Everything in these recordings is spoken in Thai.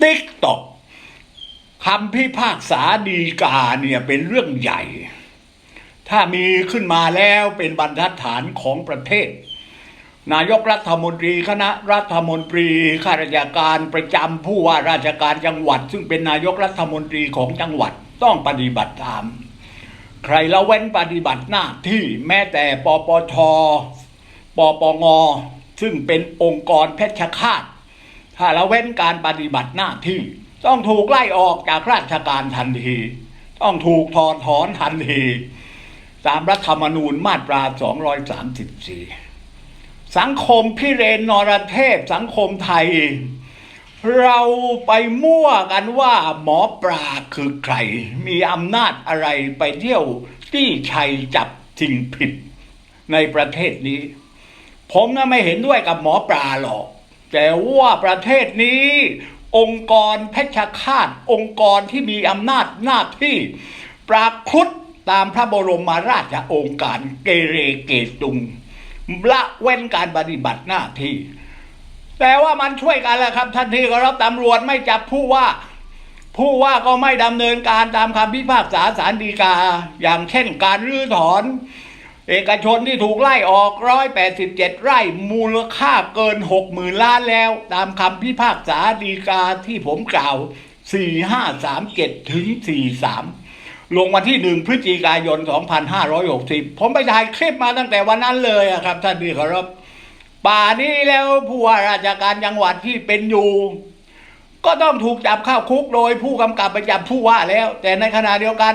ติ๊กตอกคำพิพากษาดีกาเนี่ยเป็นเรื่องใหญ่ ถ้ามีขึ้นมาแล้วเป็นบรรทัดฐานของประเทศ นายกรัฐมนตรีคณะรัฐมนตรีข้าราชการประจำผู้ว่าราชการจังหวัด ซึ่งเป็นนายกรัฐมนตรีของจังหวัดต้องปฏิบัติตาม ใครละเว้นปฏิบัติหน้าที่แม้แต่ปปชปปงซึ่งเป็นองค์กรเพชฌฆาต ถ้าละเว้นการปฏิบัติหน้าที่ ต้องถูกไล่ออกจากราชการทันที ต้องถูกถอนถอนทันทีตามรัฐธรรมนูญมาตรา 234 สังคมพิเรนนรเทพสังคมไทย เราไปมั่วกันว่าหมอปลาคือใคร มีอำนาจอะไรไปเที่ยวที่ชัยจับสิ่งผิดในประเทศนี้ ผมน่ะไม่เห็นด้วยกับหมอปลาหรอก แต่ว่าประเทศนี้ องค์กรเพชฌฆาต องค์กรที่มีอำนาจหน้าที่ ปรากฏตามพระบรมราชโองการเกเรเกตุงละเว้นการปฏิบัติหน้าที่ แต่ว่ามันช่วยกันแหละครับทันทีก็รับตำรวจไม่จับผู้ว่า ผู้ว่าก็ไม่ดำเนินการตามคำพิพากษาสารดีกา อย่างเช่นการรื้อถอน เอกชนที่ถูกไล่ออกร้อยแปดสิบเจ็ดไร่มูลค่าเกินหกหมื่นล้านแล้ว ตามคำพิพากษาดีกาที่ผมกล่าวสี่ห้าสามเจ็ดถึงสี่สามลงวันที่หนึ่งพฤศจิกายนสองพันห้าร้อยหกสิบผมไปถ่ายคลิปมาตั้งแต่วันนั้นเลยครับ ท่านที่เคารพป่านี้แล้วผู้ว่าราชการจังหวัดที่เป็นอยู่ ก็ต้องถูกจับเข้าคุกโดยผู้กำกับไปจับผู้ว่าแล้ว แต่ในขณะเดียวกัน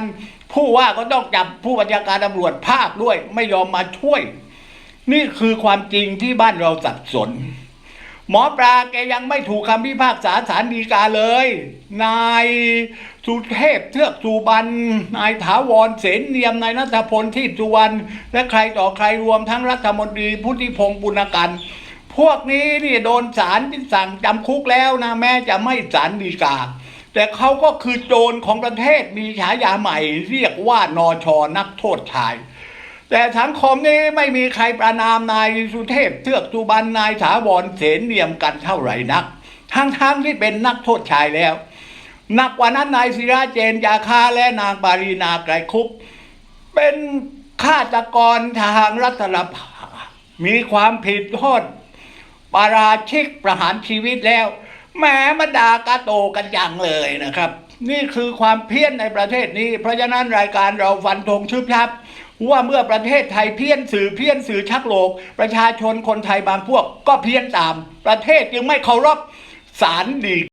ผู้ว่าก็ต้องจับผู้บัญชาการตำรวจภาคด้วย ไม่ยอมมาช่วย นี่คือความจริงที่บ้านเราสับสน หมอปลาแกยังไม่ถูกคำพิพากษาสารดีกาเลย นายสุเทพเทือกสุบรรณนายถาวรเสนเนียมนายนัทพลที่สุวรรณและใครต่อใครรวมทั้งรัฐมนตรีพุทธิพงศ์ปุณกันพวกนี้นี่โดนศาลสั่งจำคุกแล้วนะแม้จะไม่ศาลดีกา แต่เขาก็คือโจรของประเทศมีฉายาใหม่ เรียกว่านอชอนักโทษชาย แต่สังคมนี้ไม่มีใครประนามนายสุเทพเทือกสุบรรณนายถาวรเสนเนียมกันเท่าไหร่นัก ทั้งๆที่เป็นนักโทษชายแล้วหนักกว่านั้นนายศิราเจนยาคาและนางปารีนาไกรคุปเป็นฆาตกรทางรัฐสภามีความผิดโทษปาราชิกประหารชีวิตแล้ว แหมมาด่ากาโตกันอย่างเลยนะครับ นี่คือความเพี้ยนในประเทศนี้ เพราะฉะนั้นรายการเราฟันธงชืบชับ ว่าเมื่อประเทศไทยเพี้ยนสื่อเพี้ยนสื่อชักโลก ประชาชนคนไทยบางพวกก็เพี้ยนตาม ประเทศจึงไม่เคารพศาลดี